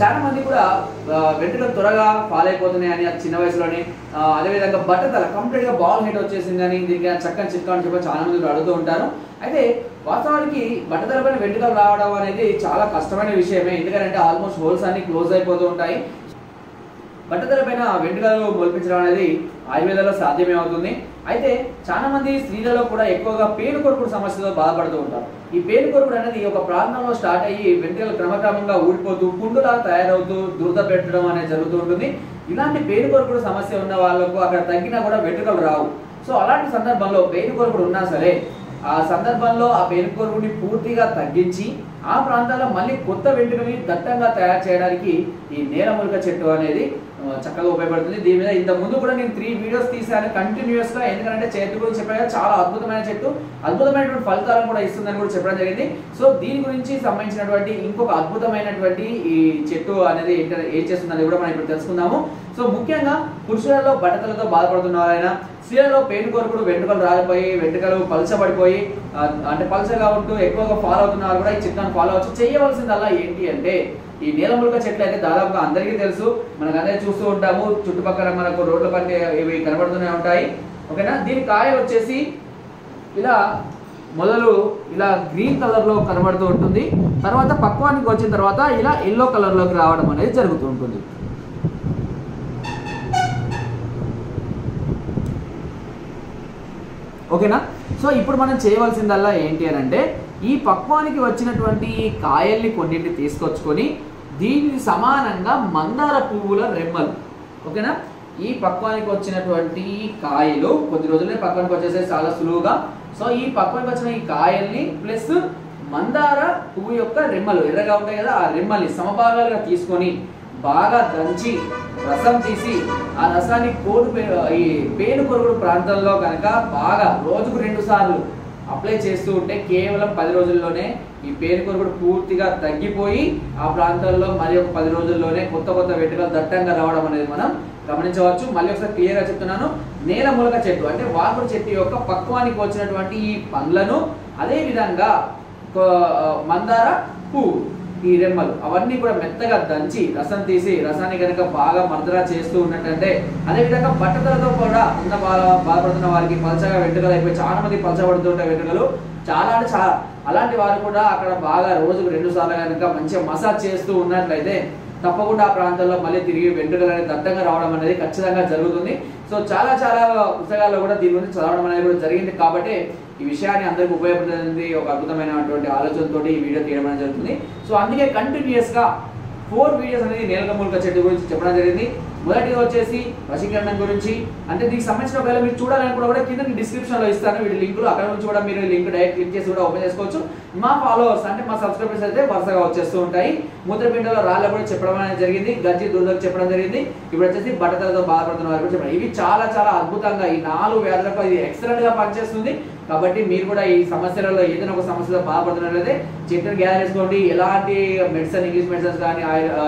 చాలా మంది కూడా ఆ, వెంట్రుకలు త్వరగా ఫాల్ అయిపోతున్నాయని అది చిన్న వయసులోనే. అదేవిధంగా బట్టతల కంప్లీట్గా బాల్ హెడ్ వచ్చేసిందని దీనికి చక్కని చిట్కా అని చెప్పి చాలా మంది అడుగుతూ ఉంటారు. అయితే వాస్తవానికి బట్టతల పైన వెంట్రుకలు రావడం అనేది చాలా కష్టమైన విషయమే. ఎందుకంటే ఆల్మోస్ట్ హోల్స్ అన్ని క్లోజ్ అయిపోతూ ఉంటాయి. బట్టతల పైన వెంట్రుకలు మొలిపించడం అనేది ఆయుర్వేదంలో సాధ్యమే అవుతుంది అయితే చాలా మంది స్త్రీలలో కూడా ఎక్కువగా పేను కొరుకుడు సమస్యతో బాధపడుతూ ఉంటారు. ఈ పేను కొరుకుడు అనేది ఒక ప్రాంతంలో స్టార్ట్ అయ్యి వెంట్రుకలు క్రమక్రమంగా ఊడిపోతూ పుండులా తయారవుతూ దురద పెట్టడం అనేది జరుగుతూ ఉంటుంది. ఇలాంటి పేను కొరుకుడు సమస్య ఉన్న వాళ్ళకు అక్కడ తగ్గినా కూడా వెంట్రుకలు రావు. సో అలాంటి సందర్భంలో పేను కొరుకుడు ఉన్నా సరే ఆ సందర్భంలో ఆ పేనుకొరుకుని పూర్తిగా తగ్గించి ఆ ప్రాంతాల్లో మళ్ళీ కొత్త వెంట్రుకని దట్టంగా తయారు చేయడానికి ఈ నేలములక చెట్టు అనేది చక్కగా ఉపయోగపడుతుంది. దీని మీద ఇంత ముందు కూడా నేను త్రీ వీడియోస్ తీసాను కంటిన్యూస్గా ఎందుకంటే చెట్టు గురించి చెప్పాను చాలా అద్భుతమైన చెట్టు. అద్భుతమైనటువంటి ఫలితాలను కూడా ఇస్తుందని కూడా చెప్పడం జరిగింది. సో దీని గురించి సంబంధించినటువంటి ఇంకొక అద్భుతమైనటువంటి ఈ చెట్టు అనేది ఏం చేస్తుంది చేస్తుందని కూడా మనం ఇప్పుడు తెలుసుకుందాము. సో ముఖ్యంగా పురుషులలో బట్టతలతో బాధపడుతున్న వారైనా శిలలో పెయిన్ కొరకుడు వెంట్రుకలు రాలిపోయి వెంట్రుకలు పలచబడిపోయి అంటే పలచగా ఉంటూ ఎక్కువగా ఫాలో అవుతున్నారు కూడా ఈ చిట్కాను ఫాలో అవచ్చు. చేయవలసిందల్లా ఏంటి అంటే ఈ నీలములక చెట్లు అయితే దాదాపుగా అందరికీ తెలుసు. మనకు అందరికీ చూస్తూ ఉంటాము. చుట్టుపక్కల మనకు రోడ్ల పని ఇవి కనబడుతూనే ఉంటాయి. ఓకేనా? దీని కాయ వచ్చేసి ఇలా మొదలు ఇలా గ్రీన్ కలర్లో కనబడుతూ ఉంటుంది. తర్వాత పక్వానికి వచ్చిన తర్వాత ఇలా ఎల్లో కలర్లోకి రావడం అనేది జరుగుతూ ఉంటుంది. ఓకేనా? సో ఇప్పుడు మనం చేయవలసిందల్లా ఏంటి అని అంటే ఈ పక్వానికి వచ్చినటువంటి కాయల్ని కొన్నింటిని తీసుకొచ్చుకొని దీనికి సమానంగా మందార పువ్వుల రెమ్మలు. ఓకేనా? ఈ పక్వానికి వచ్చినటువంటి కాయలు కొద్ది రోజులే పక్వానికి వచ్చేసే చాలా సులువుగా. సో ఈ పక్వానికి వచ్చిన ఈ కాయల్ని ప్లస్ మందార పువ్వు యొక్క రెమ్మలు ఎర్రగా ఉంటాయి కదా ఆ రెమ్మల్ని సమభాగాలుగా తీసుకొని బాగా దంచి రసం తీసి ఆ రసాన్ని కోడు ఈ పేను కొరుగుడు ప్రాంతంలో కనుక బాగా రోజుకు రెండు సార్లు అప్లై చేస్తూ ఉంటే కేవలం పది రోజుల్లోనే ఈ పేనుకొరుగుడు పూర్తిగా తగ్గిపోయి ఆ ప్రాంతాల్లో మరి ఒక పది రోజుల్లోనే కొత్త కొత్త వెంట్రుకలు దట్టంగా రావడం అనేది మనం గమనించవచ్చు. మళ్ళీ ఒకసారి క్లియర్గా చెప్తున్నాను. నేల మూలక చెట్టు అంటే వాకుడు చెట్టు యొక్క పక్వానికి వచ్చినటువంటి ఈ పండ్లను అదే విధంగా మందార పువ్వు ఈ రెమ్మలు. అవన్నీ కూడా మెత్తగా దంచి రసం తీసి రసాన్ని కనుక బాగా మర్దరా చేస్తూ ఉన్నట్టంటే అదేవిధంగా బట్టతలతో కూడా ఉన్న బాధపడుతున్న వారికి పలచగా వెంట్రుకలు అయిపోయి చాలా మంది పలచబడుతుంటాయి వెంట్రుకలు. చాలా అంటే చాలా. అలాంటి వారు కూడా అక్కడ బాగా రోజుకు రెండు సార్లు కనుక మంచిగా మసాజ్ చేస్తూ ఉన్నట్లయితే తప్పకుండా ఆ ప్రాంతంలో మళ్ళీ తిరిగి వెంట్రుకలు అనేది రావడం అనేది ఖచ్చితంగా జరుగుతుంది. సో చాలా చాలా పుస్తకాల్లో కూడా దీని గురించి చదవడం అనేది కూడా జరిగింది. కాబట్టి ఈ విషయాన్ని అందరికి ఉపయోగపడుతుంది ఒక అద్భుతమైనటువంటి ఆలోచనతో ఈ వీడియో తీయడం అనేది జరుగుతుంది. సో అందుకే కంటిన్యూస్గా ఫోర్ వీడియోస్ అనేది నేలకమూలిక చెట్టు గురించి చెప్పడం జరిగింది. మొదటిది వచ్చేసి వశీకరణం గురించి. అంటే దీనికి సంబంధించిన ఒకవేళ మీరు చూడాలనుకున్నా కూడా కింద డిస్క్రిప్షన్లో ఇస్తాను. వీడి లింకులు అక్కడ నుంచి కూడా మీరు లింక్ డైరెక్ట్ క్లిక్ చేసి కూడా ఓపెన్ చేసుకోవచ్చు. మా ఫాలోవర్స్ అంటే మా సబ్స్క్రైబర్స్ అయితే వరుసగా వచ్చేస్తూ ఉంటాయి. మూత్రపిండలో రాళ్ళ కూడా చెప్పడం అనేది జరిగింది. గజ్జి దురదకు చెప్పడం జరిగింది. ఇప్పుడు వచ్చేసి బట్టతలతో బాధపడుతున్న వారు చెప్పడం. ఇవి చాలా చాలా అద్భుతంగా ఈ నాలుగు వ్యాధులకు ఇది ఎక్సలెంట్గా పనిచేస్తుంది. కాబట్టి మీరు కూడా ఈ సమస్యలలో ఏదైనా ఒక సమస్యలో బాధపడుతున్నట్లయితే చిత్రం గ్యాదర్ చేసుకోండి ఎలాంటి మెడిసిన్ ఇంగ్లీష్ మెడిసిన్స్ కానీ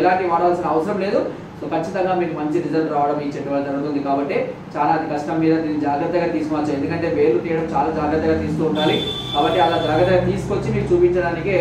ఎలాంటి వాడాల్సిన అవసరం లేదు. సో ఖచ్చితంగా మీకు మంచి రిజల్ట్ రావడం ఈ చెట్టు వల్ల జరుగుతుంది కాబట్టి చాలా అది కష్టం మీద దీన్ని జాగ్రత్తగా తీసుకోవచ్చు ఎందుకంటే వేలు తీయడం చాలా జాగ్రత్తగా తీస్తూ ఉండాలి. కాబట్టి అలా జాగ్రత్తగా తీసుకొచ్చి మీకు చూపించడానికే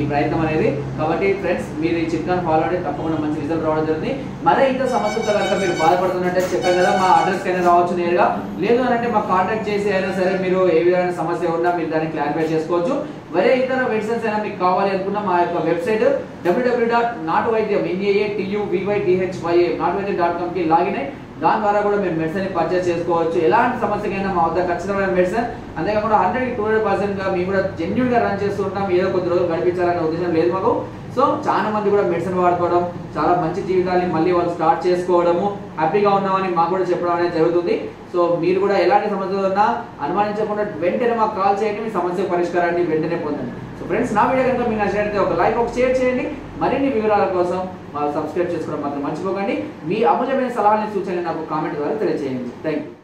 ఈ ప్రయత్నం అనేది. కాబట్టి ఫ్రెండ్స్ మీరు ఈ చిట్కాను ఫాలో అయితే తప్పకుండా మంచి రిజల్ట్ రావడం జరుగుతుంది. మరే ఇంత సమస్యలతో కనుక మీరు బాధపడుతున్నట్టే చెప్పాను కదా మా అడ్రస్ అయినా రావచ్చు నేరుగా. లేదు అని అంటే మాకు కాంటాక్ట్ చేసి అయినా సరే మీరు ఏ విధమైన సమస్య ఉన్నా మీరు దాన్ని క్లారిఫై చేసుకోవచ్చు. వేరే ఇతర మెడిసిన్స్ అయినా మీకు కావాలి అనుకున్న మా యొక్క వెబ్సైట్ డబ్ల్యూడబ్ల్యూ డాట్ నాట్ వైద్యం N A A T U V Y D H Y A నాటు వైద్యం డాట్ కామ్కి లాగిన్ అయ్యి దాని ద్వారా కూడా మీరు మెడిసిన్ పర్చేస్ చేసుకోవచ్చు. ఎలాంటి సమస్యకైనా మా వద్ద ఖచ్చితమైన మెడిసిన్. అంతేకాకుండా హండ్రెడ్ టూ హండ్రెడ్ పర్సెంట్గా మేము కూడా జెన్యున్గా రన్ చేస్తూ ఉంటాం. ఏదో కొద్ది రోజులు గడిపించాలనే ఉద్దేశం లేదు మాకు. సో చాలా మంది కూడా మెడిసిన్ వాడుకోవడం చాలా మంచి జీవితాన్ని మళ్ళీ వాళ్ళు స్టార్ట్ చేసుకోవడము హ్యాపీగా ఉన్నామని మాకు కూడా చెప్పడం అనేది జరుగుతుంది. సో మీరు కూడా ఎలాంటి సమస్యలు ఉన్నా అనుమానించకుండా వెంటనే మాకు కాల్ చేయండి. మీ సమస్య పరిష్కారాన్ని వెంటనే పొందండి. ఫ్రెండ్స్ నా వీడియో కనుక మీకు నచ్చినట్లయితే ఒక లైక్ ఒక షేర్ చేయండి. మరిన్ని వివరాల కోసం మా సబ్స్క్రైబ్ చేసుకోవడం మాత్రం మర్చిపోకండి. మీ అమూల్యమైన సలహాలని సూచనలు నాకు కామెంట్ ద్వారా తెలియజేయండి. Thank you